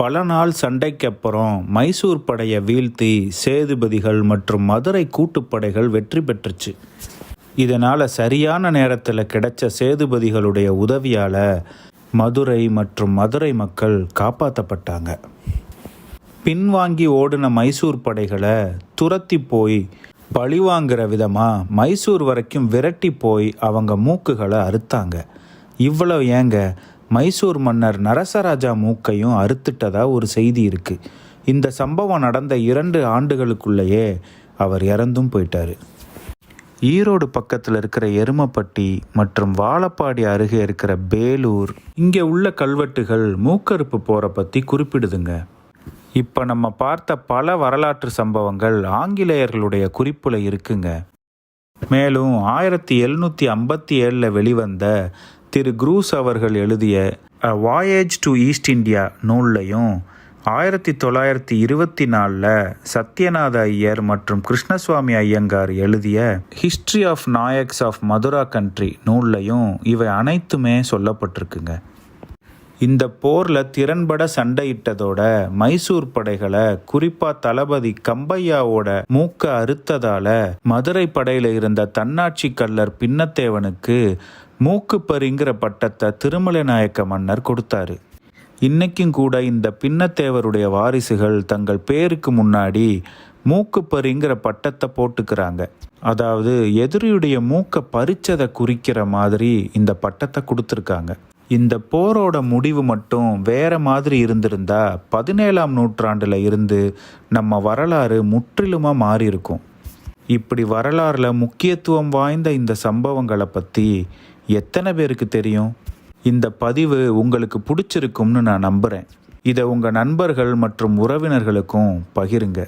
பல நாள் சண்டைக்கப்புறம் மைசூர் படையை வீழ்த்தி சேதுபதிகள் மற்றும் மதுரை கூட்டுப்படைகள் வெற்றி பெற்றுச்சு. இதனால் சரியான நேரத்தில் கிடைச்ச சேதுபதிகளுடைய உதவியால் மதுரை மற்றும் மதுரை மக்கள் காப்பாற்றப்பட்டாங்க பின்வாங்கி ஓடின மைசூர் படைகளை துரத்தி போய் பழிவாங்கிற விதமாக மைசூர் வரைக்கும் விரட்டி போய் அவங்க மூக்குகளை அறுத்தாங்க. இவ்வளவு ஏங்க? மைசூர் மன்னர் நரசராஜா மூக்கையும் அறுத்துட்டதா ஒரு செய்தி இருக்கு. இந்த சம்பவம் நடந்த இரண்டு ஆண்டுகளுக்குள்ளேயே அவர் இறந்தும் போயிட்டாரு. ஈரோடு பக்கத்தில் இருக்கிற எருமப்பட்டி மற்றும் வாழப்பாடி அருகே இருக்கிற பேலூர் இங்கே உள்ள கல்வெட்டுகள் மூக்கறுப்பு போரை பற்றி குறிப்பிடுதுங்க. இப்போ நம்ம பார்த்த பல வரலாற்று சம்பவங்கள் ஆங்கிலேயர்களுடைய குறிப்பில் இருக்குங்க. மேலும் ஆயிரத்தி எழுநூற்றி ஐம்பத்தி ஏழில் வெளிவந்த திரு குரூஸ் அவர்கள் எழுதிய a voyage to East India நூல்லையும் ஆயிரத்தி தொள்ளாயிரத்தி இருபத்தி நாலில் சத்யநாத ஐயர் மற்றும் கிருஷ்ணசுவாமி ஐயங்கார் எழுதிய history of Nayaks of Madura country நூல்லையும் இவை அனைத்துமே சொல்லப்பட்டிருக்குங்க. இந்த போரில் திறன்பட சண்டையிட்டதோட மைசூர் படைகளை குறிப்பாக தளபதி கம்பையாவோட மூக்க அறுத்ததால மதுரை படையில் இருந்த தன்னாட்சி கல்லர் பின்னத்தேவனுக்கு மூக்குப்பரிங்கிற பட்டத்தை திருமலை நாயக்க மன்னர் கொடுத்தாரு. இன்னைக்கும் கூட இந்த பின்னத்தேவருடைய வாரிசுகள் தங்கள் பேருக்கு முன்னாடி மூக்குப்பரிங்கிற பட்டத்தை போட்டுக்கிறாங்க. அதாவது எதிரியுடைய மூக்கை பறிச்சதை குறிக்கிற மாதிரி இந்த பட்டத்தை கொடுத்துருக்காங்க. இந்த போரோட முடிவு மட்டும் வேற மாதிரி இருந்திருந்தா பதினேழாம் நூற்றாண்டில் இருந்து நம்ம வரலாறு முற்றிலுமாக மாறியிருக்கும். இப்படி வரலாறுல முக்கியத்துவம் வாய்ந்த இந்த சம்பவங்களை பற்றி எத்தனை பேருக்கு தெரியும்? இந்த பதிவு உங்களுக்கு பிடிச்சிருக்கும்னு நான் நம்புகிறேன் இதை உங்கள் நண்பர்கள் மற்றும் உறவினர்களுக்கும் பகிருங்க.